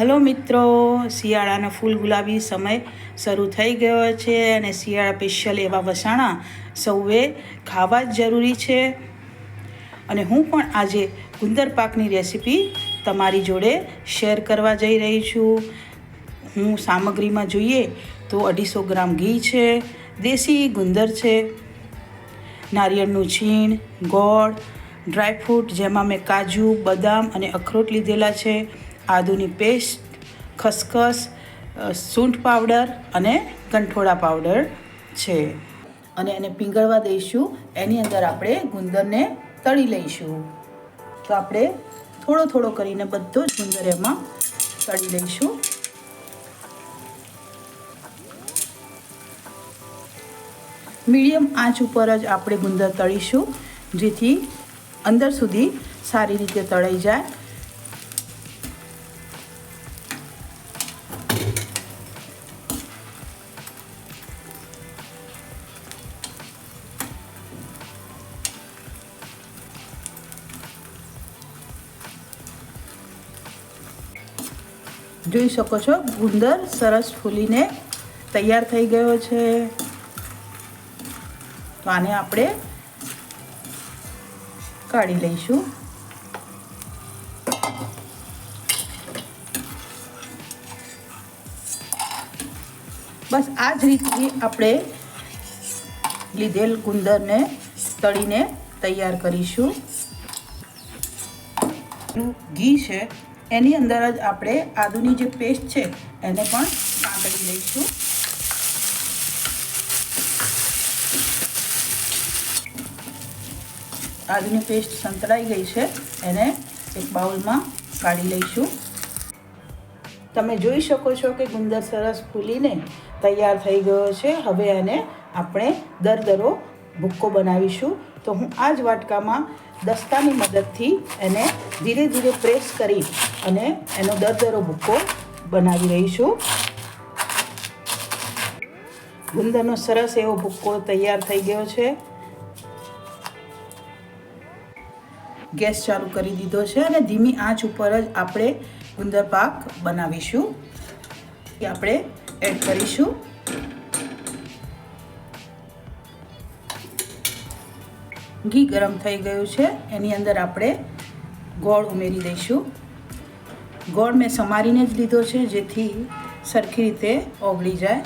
Hello મિત્રો, શિયાળાનો ફૂલ ગુલાબી સમય શરૂ થઈ ગયો છે અને શિયાળા સ્પેશિયલ એવા વસાણા સૌએ ખાવા જ જરૂરી છે. અને હું પણ આજે ગુંદર પાકની રેસીપી તમારી જોડે શેર કરવા જઈ રહી છું. હું સામગ્રીમાં જોઈએ તો અઢીસો ગ્રામ ઘી છે, દેશી ગુંદર છે, નારિયેળનું છીણ, ગોળ, ડ્રાયફ્રૂટ, જેમાં મેં કાજુ, બદામ અને અખરોટ લીધેલા છે. આદુની પેસ્ટ, ખસખસ સૂંઠ પાવડર અને કંઠોળા પાવડર છે. અને એને પીંગળવા દઈશું. એની અંદર આપણે ગુંદરને તળી લઈશું. તો આપણે થોડો થોડો કરીને બધો જ ગુંદર એમાં તળી લઈશું. મીડિયમ આંચ ઉપર જ આપણે ગુંદર તળીશું, જેથી અંદર સુધી સારી રીતે તળાઈ જાય. જોઈ શકો છો, ગુંદર સરસ ફૂલીને તૈયાર થઈ ગયો છે. તો આને આપણે કાઢી લઈશું. બસ આ જ રીતથી આપણે લીધેલ ગુંદરને તળીને તૈયાર કરીશું. ઘી છે. એની અંદર જ આપણે આદુની જે પેસ્ટ છે, એને પણ સાંકળી લઈશું. આદુની પેસ્ટ સંતળાઈ ગઈ છે, એને એક બાઉલમાં કાઢી લઈશું. તમે જોઈ શકો છો કે ગુંદર સરસ ફૂલીને તૈયાર થઈ ગયો છે. હવે એને આપણે દરદરો ભૂક્કો બનાવીશું, તો હું આ જ વાટકામાં દસ્તાની મદદથી એને ધીરે ધીરે પ્રેસ કરી અને એનો દરદરો ભૂક્કો બનાવી રહી છું ગુંદરનો સરસ એવો ભૂક્કો તૈયાર થઈ ગયો છે. ગેસ ચાલુ કરી દીધો છે અને ધીમી આંચ ઉપર જ આપણે ગુંદર પાક બનાવીશું આપણે એડ કરીશું. ઘી ગરમ થઈ ગયું છે. એની અંદર આપણે ગોળ ઉમેરી દઈશું. ગોળ મેં સમારીને જ લીધો છે, જેથી સરખી રીતે ઓગળી જાય.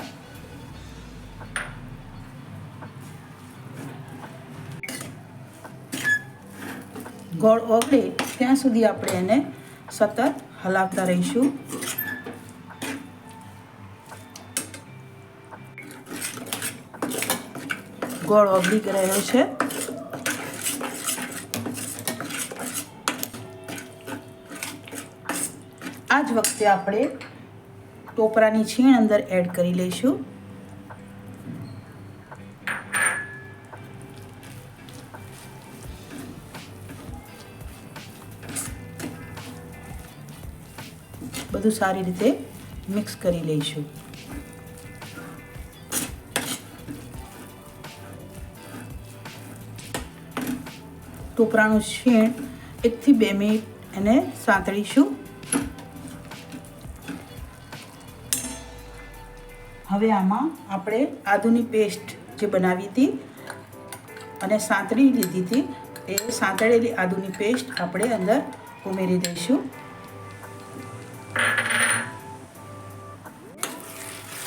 ગોળ ઓગળે ત્યાં સુધી આપણે એને સતત હલાવતા રહીશું. ગોળ ઓગળી રહ્યો છે. આ જ વખતે આપણે ટોપરાની છીણ અંદર એડ કરી લઈશું. બધું સારી રીતે મિક્સ કરી લઈશું. ટોપરાનું છીણ એકથી બે મિનિટ એને સાંતળીશું. હવે આમાં આપણે આદુની પેસ્ટ જે બનાવી હતી અને સાંતળી લીધી હતી, એ સાંતળેલી આદુની પેસ્ટ આપણે અંદર ઉમેરી દઈશું.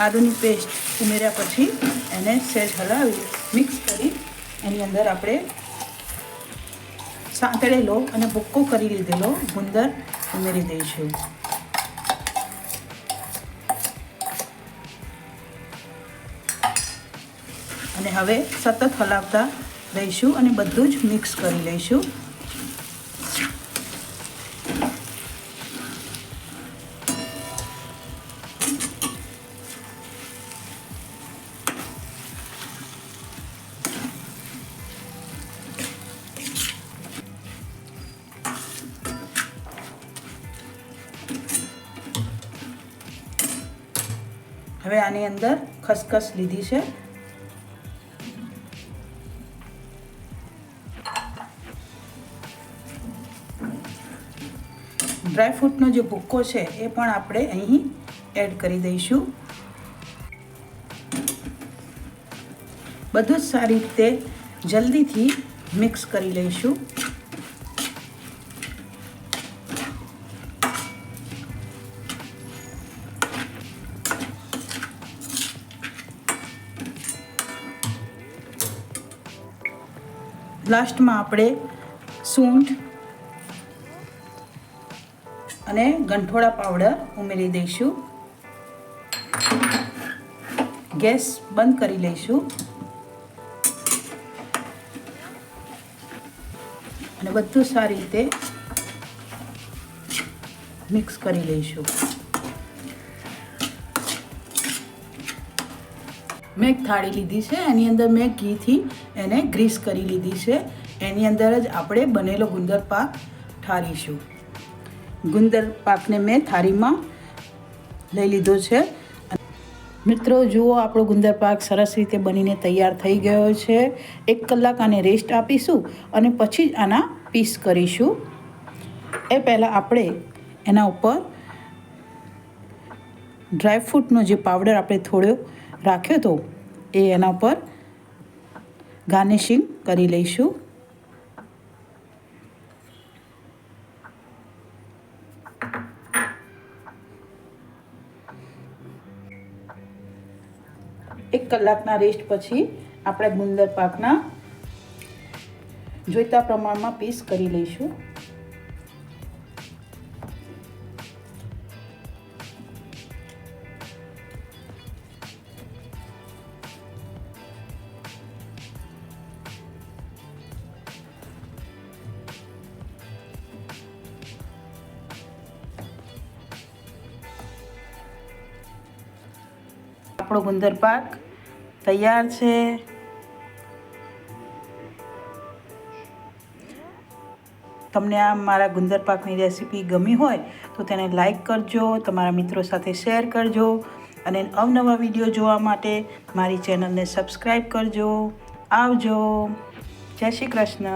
આદુની પેસ્ટ ઉમેર્યા પછી એને સહેજ હલાવી મિક્સ કરી, એની અંદર આપણે સાંતળેલો અને ભૂક્કો કરી લીધેલો ગુંદર ઉમેરી દઈશું. અને હવે સતત હલાવતા રહીશું અને બધું જ મિક્સ કરી લઈશું. હવે આની અંદર ખસખસ લીધી છે. ડ્રાયફ્રૂટનો જે ભૂક્કો છે, એ પણ આપણે અહીં એડ કરી દઈશું. બધું જ સારી રીતે જલ્દીથી મિક્સ કરી લઈશું. લાસ્ટમાં આપણે સૂંઠ અને ગંઠોડા પાવડર ઉમેરી દઈશું. ગેસ બંધ કરી લઈશું. અને બધું સારી રીતે મિક્સ કરી લઈશું. મેં એક થાળી લીધી છે, એની અંદર મેં ઘીથી એને ગ્રીસ કરી લીધી છે. એની અંદર જ આપણે બનેલો ગુંદર પાક ઠારીશું. ગુંદર પાકને મેં થાળીમાં લઈ લીધો છે. મિત્રો, જુઓ, આપણો ગુંદર પાક સરસ રીતે બનીને તૈયાર થઈ ગયો છે. એક કલાક આને રેસ્ટ આપીશું અને પછી જ આના પીસ કરીશું. એ પહેલાં આપણે એના ઉપર ડ્રાયફ્રૂટનો જે પાવડર આપણે થોડો રાખ્યો હતો એ એના ઉપર ગાર્નિશિંગ કરી લઈશું. એક કલાકના રેસ્ટ પછી આપણે ગુંદર પાકના જોઈતા પ્રમાણમાં પીસ કરી લઈશું. આપણો ગુંદર પાક તૈયાર છે. તમને આ મારા ગુંદર પાકની રેસીપી ગમી હોય તો તેને લાઈક કરજો, તમારા મિત્રો સાથે શેર કરજો અને અવનવા વીડિયો જોવા માટે મારી ચેનલને સબસ્ક્રાઈબ કરજો. આવજો. જય શ્રી કૃષ્ણ.